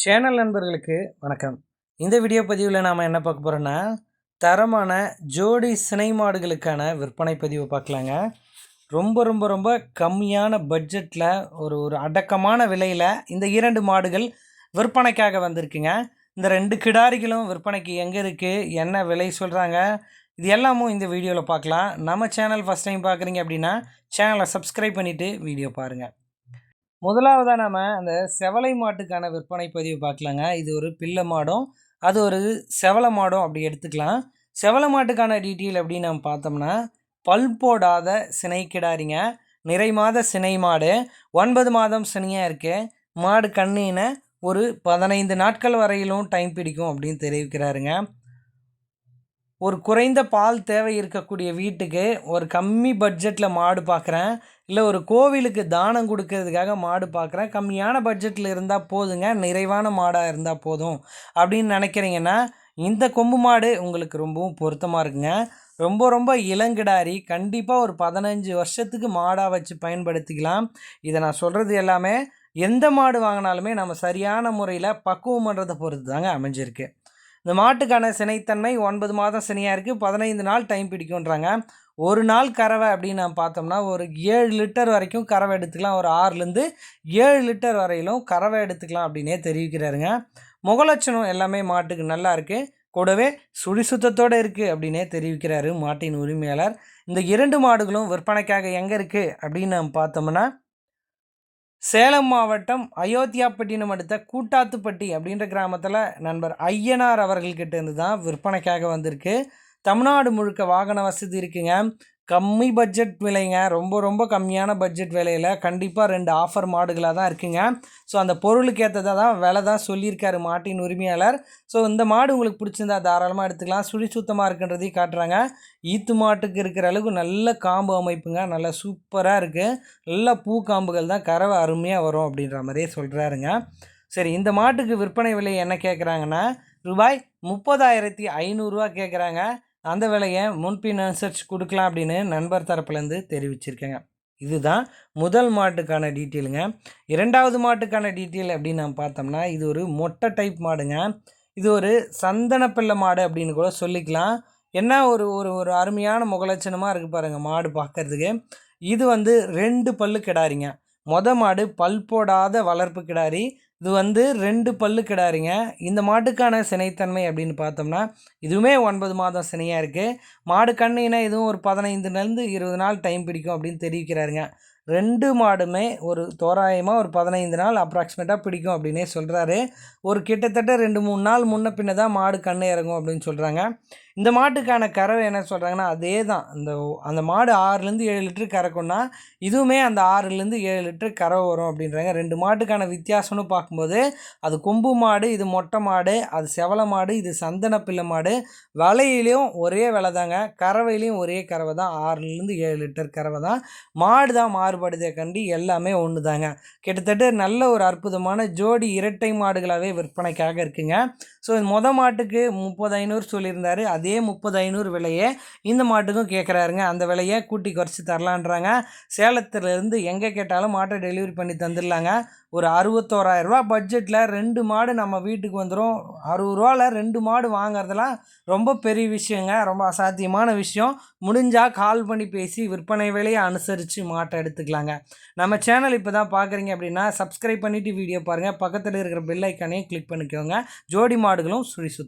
Channel நண்பர்களுக்கு வணக்கம். இந்த வீடியோ பதிவில் நாம் என்ன பார்க்க போகிறோன்னா தரமான ஜோடி சினை மாடுகளுக்கான விற்பனை பதிவை பார்க்கலாங்க. ரொம்ப ரொம்ப ரொம்ப கம்மியான பட்ஜெட்டில் ஒரு ஒரு அடக்கமான விலையில் இந்த இரண்டு மாடுகள் விற்பனைக்காக வந்திருக்குங்க. இந்த ரெண்டு கிடாரிகளும் விற்பனைக்கு எங்கே இருக்குது என்ன விலை சொல்கிறாங்க இது எல்லாமும் இந்த வீடியோவில் பார்க்கலாம். நம்ம சேனல் ஃபஸ்ட் டைம் பார்க்குறீங்க அப்படின்னா சேனலை சப்ஸ்கிரைப் பண்ணிவிட்டு வீடியோ பாருங்கள் முதலாவதாக நம்ம அந்த செவலை மாட்டுக்கான விற்பனை பதிவு பார்க்கலாங்க. இது ஒரு பிள்ளை மாடும். அது ஒரு செவலை மாடும் அப்படி எடுத்துக்கலாம். செவலை மாட்டுக்கான டீட்டெயில் அப்படின்னு நம்ம பார்த்தோம்னா பல் போடாத சினை கிடாரிங்க. நிறை மாத சினை மாடு. ஒன்பது மாதம் சினையாக இருக்கு. மாடு கண்ணின ஒரு பதினைந்து நாட்கள் வரையிலும் டைம் பிடிக்கும் அப்படின்னு தெரிவிக்கிறாருங்க. ஒரு குறைந்த பால் தேவை இருக்கக்கூடிய வீட்டுக்கு ஒரு கம்மி பட்ஜெட்டில் மாடு பார்க்குறேன் இல்லை ஒரு கோவிலுக்கு தானம் கொடுக்கறதுக்காக மாடு பார்க்குறேன் கம்மியான பட்ஜெட்டில் இருந்தால் போதுங்க நிறைவான மாடாக இருந்தால் போதும். அப்படின்னு நினைக்கிறீங்கன்னா இந்த கொம்பு மாடு உங்களுக்கு ரொம்பவும் பொருத்தமாக இருக்குங்க. ரொம்ப ரொம்ப இளங்கிடாரி கண்டிப்பாக ஒரு பதினஞ்சு வருஷத்துக்கு மாடாக வச்சு பயன்படுத்திக்கலாம். இதை நான் சொல்கிறது எல்லாமே எந்த மாடு வாங்கினாலுமே நம்ம சரியான முறையில் பக்குவம் பண்ணுறதை பொறுத்து தாங்க அமைஞ்சிருக்கு. இந்த மாட்டுக்கான சினைத்தன்மை ஒன்பது மாதம் சினையாக இருக்குது பதினைந்து நாள் டைம் பிடிக்குன்றாங்க ஒரு நாள் கறவை அப்படின்னு நான் பார்த்தோம்னா ஒரு ஏழு லிட்டர் வரைக்கும் கறவை எடுத்துக்கலாம். ஒரு ஆறுலேருந்து ஏழு லிட்டர் வரையிலும் கறவை எடுத்துக்கலாம் அப்படின்னே தெரிவிக்கிறாருங்க. முகலட்சணம் எல்லாமே மாட்டுக்கு நல்லா இருக்குது கூடவே சுழி சுத்தத்தோடு இருக்குது அப்படின்னே தெரிவிக்கிறாரு மாட்டின் உரிமையாளர். இந்த இரண்டு மாடுகளும் விற்பனைக்காக எங்கே இருக்குது அப்படின்னு நம்ம பார்த்தோம்னா சேலம் மாவட்டம் அயோத்தியாப்பட்டினம் அடுத்த கூட்டாத்துப்பட்டி அப்படின்ற கிராமத்தில் நண்பர் ஐயனார் அவர்கள்கிட்ட இருந்து தான் விற்பனைக்காக வந்திருக்கு. தமிழ்நாடு முழுக்க வாகன வசதி இருக்குங்க. கம்மி பட்ஜெட் விலைங்க. ரொம்ப ரொம்ப கம்மியான பட்ஜெட் விலையில் கண்டிப்பாக ரெண்டு ஆஃபர் மாடுகளாக தான் இருக்குங்க. ஸோ அந்த பொருளுக்கு ஏற்றதாக தான் விலை தான் சொல்லியிருக்காரு மாட்டின் உரிமையாளர். ஸோ இந்த மாடு உங்களுக்கு பிடிச்சிருந்தா தாராளமாக எடுத்துக்கலாம். சுழி சுத்தமாக இருக்குன்றதையும் காட்டுறாங்க. ஈத்து மாட்டுக்கு இருக்கிற அளவுக்கு நல்ல காம்பு அமைப்புங்க. நல்லா சூப்பராக இருக்குது நல்ல பூ காம்புகள் தான். கறவை அருமையாக வரும் அப்படின்ற மாதிரியே சொல்கிறாருங்க சரி இந்த மாட்டுக்கு விற்பனை விலை என்ன கேட்குறாங்கன்னா ரூபாய் முப்பதாயிரத்தி ஐநூறுரூவா கேட்குறாங்க அந்த வேலையை முன்பின் அனுசரித்து கொடுக்கலாம் அப்படின்னு நண்பர் தரப்புலேருந்து தெரிவிச்சிருக்கேங்க. இதுதான் முதல் மாட்டுக்கான டீட்டெயிலுங்க. இரண்டாவது மாட்டுக்கான டீட்டெயில் அப்படின்னு நம்ம பார்த்தோம்னா இது ஒரு மொட்டை டைப் மாடுங்க. இது ஒரு சந்தனப்பிள்ளை மாடு அப்படின்னு கூட சொல்லிக்கலாம். என்ன ஒரு ஒரு ஒரு அருமையான முகலட்சணமாக இருக்குது பாருங்கள் மாடு பார்க்குறதுக்கு. இது வந்து ரெண்டு பல்லு கிடாரிங்க. மொத மாடு பல் போடாத வளர்ப்பு கிடாரி இது வந்து ரெண்டு பல்லு கிடாரிங்க. இந்த மாட்டுக்கான சினைத்தன்மை அப்படின்னு பார்த்தோம்னா இதுவுமே ஒன்பது மாதம் சினையாக இருக்குது மாடு கண்ணினா இதுவும் ஒரு பதினைந்துலேருந்து இருபது நாள் டைம் பிடிக்கும் அப்படின்னு தெரிவிக்கிறாருங்க. ரெண்டு மாடுமே ஒரு தோராயமாக ஒரு பதினைந்து நாள் அப்ராக்சிமேட்டாக பிடிக்கும் அப்படின்னே சொல்கிறாரு ஒரு கிட்டத்தட்ட ரெண்டு மூணு நாள் முன்ன பின்ன தான் மாடு கண்ணு இறங்கும் அப்படின்னு சொல்கிறாங்க இந்த மாட்டுக்கான கறவை என்ன சொல்கிறாங்கன்னா அதே தான் அந்த அந்த மாடு ஆறுலேருந்து ஏழு லிட்டரு கறக்கும்னா இதுவுமே அந்த ஆறுலேருந்து ஏழு லிட்டரு கறவை வரும் அப்படின்றாங்க. ரெண்டு மாட்டுக்கான வித்தியாசம்னு பார்க்கும்போது அது கொம்பு மாடு இது மொட்டை மாடு அது செவலை மாடு இது சந்தன பிள்ளை மாடு. வலையிலையும் ஒரே விலை தாங்க கறவையிலையும் ஒரே கறவை தான் ஆறுலேருந்து ஏழு லிட்டர் கறவை தான் மாடு தான் மாறுபடுதே கண்டி எல்லாமே ஒன்று தாங்க கிட்டத்தட்ட நல்ல ஒரு அற்புதமான ஜோடி இரட்டை மாடுகளாகவே விற்பனைக்காக இருக்குங்க. ஸோ மொத மாட்டுக்கு முப்பது ஐநூறு சொல்லியிருந்தாரு. அதே முப்பது ஐநூறு விலையே இந்த மாட்டுக்கும் கேட்குறாருங்க அந்த விலையை கூட்டி குறைச்சி தரலான்றாங்க. சேலத்துலேருந்து எங்கே கேட்டாலும் மாட்டை டெலிவரி பண்ணி தந்துடலாங்க. ஒரு அறுபத்தோராயிரரூபா பட்ஜெட்டில் ரெண்டு மாடு நம்ம வீட்டுக்கு வந்துடும் அறுபது ரூபாவில் ரெண்டு மாடு வாங்குறதுலாம் ரொம்ப பெரிய விஷயங்க. ரொம்ப அசாத்தியமான விஷயம். முடிஞ்சால் கால் பண்ணி பேசி விற்பனை விலையை அனுசரித்து மாட்டை எடுத்துக்கலாங்க. நம்ம சேனல் இப்போ தான் பார்க்குறீங்க அப்படின்னா சப்ஸ்கிரைப் பண்ணிவிட்டு வீடியோ பாருங்கள் பக்கத்தில் இருக்கிற பெல் ஐக்கானையும் கிளிக் பண்ணிக்கோங்க. ஜோடி மாடுகளும் சுழி சுத்தம்